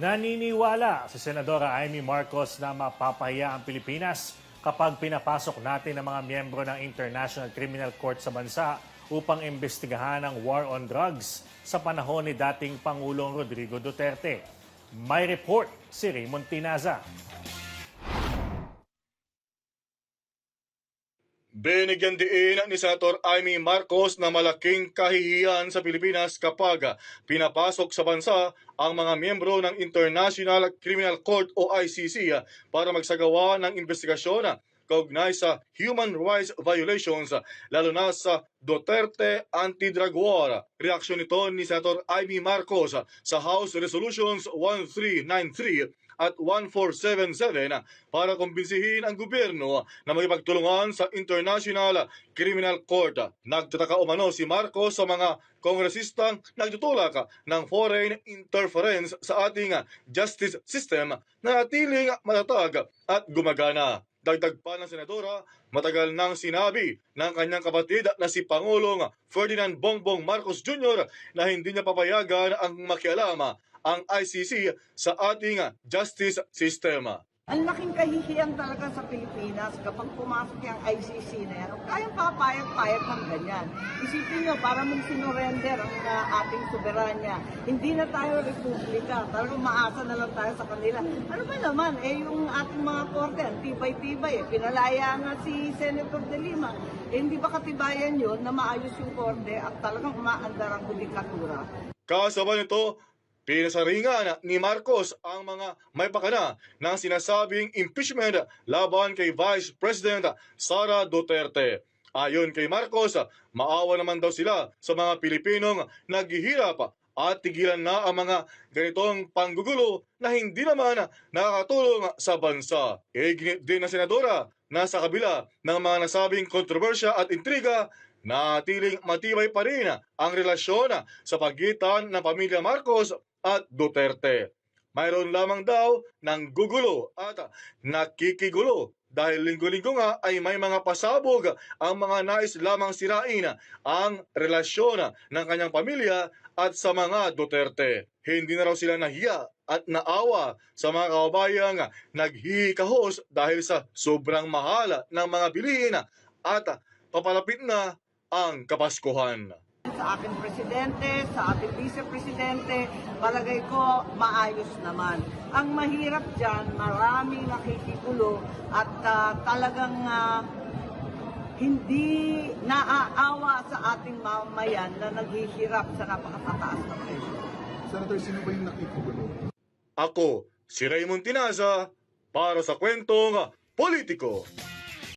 Naniniwala si Senadora Amy Marcos na mapapahiya ang Pilipinas kapag pinapasok natin ang mga miyembro ng International Criminal Court sa bansa upang imbestigahan ang war on drugs sa panahon ni dating Pangulong Rodrigo Duterte. May report si Raymond Tinaza. Binigyan din ni Senator Amy Marcos na malaking kahihiyan sa Pilipinas kapag pinapasok sa bansa ang mga miyembro ng International Criminal Court o ICC para magsagawa ng investigasyon kaugnay sa human rights violations lalo na sa Duterte Anti-Drug War. Reaksyon nito ni Senator Amy Marcos sa House Resolutions 1393 at 1477 para kumbinsihin ang gobyerno na magipagtulungan sa International Criminal Court. Nagtataka umano si Marcos sa mga kongresistang nagtutulak ng foreign interference sa ating justice system na natiling matatag at gumagana. Dagdag pa ng senadora, matagal nang sinabi ng kanyang kapatid na si Pangulong Ferdinand Bongbong Marcos Jr. na hindi niya papayagan ang makialama ang ICC sa ating justice system. Ang laking kahihiyang talaga sa Pilipinas kapag pumasok yung ICC na yan. Kayang papayag-payag ng ganyan. Isipin nyo, para mong sinurrender ang uh, ating soberanya. Hindi na tayo republika. Talagang maasa na lang tayo sa kanila. Ano ba naman, eh yung ating mga korte, ang tibay-tibay. Eh. Pinalaya nga si Senator De Lima. Eh, hindi ba katibayan yun na maayos yung korte at talagang umaandar ang judikatura? Kasabay nito, pinasaringan ni Marcos ang mga may pakana ng sinasabing impeachment laban kay Vice President Sara Duterte. Ayon kay Marcos, maawa naman daw sila sa mga Pilipinong naghihirap at tigilan na ang mga ganitong panggugulo na hindi naman nakakatulong sa bansa. Iginit din ng senadora na sa kabila ng mga nasabing kontrobersya at intriga, natiling matibay pa rin ang relasyon sa pagitan ng pamilya Marcos at Duterte. Mayroon lamang daw ng gugulo at nakikigulo dahil linggo-linggo nga ay may mga pasabog ang mga nais lamang sirain ang relasyon ng kanyang pamilya at sa mga Duterte. Hindi na raw sila nahiya at naawa sa mga kababayang naghihikahos dahil sa sobrang mahal ng mga bilihin at papalapit na ang Kapaskuhan. sa ating presidente, sa ating vice-presidente, palagay ko maayos naman. Ang mahirap dyan, maraming nakikigulo at ah, talagang ah, hindi naaawa sa ating mamayan na naghihirap sa napakatataas na presyo. Senator, sino ba yung nakikigulo? Ako, si Raymond Tinaza, para sa kwentong politiko.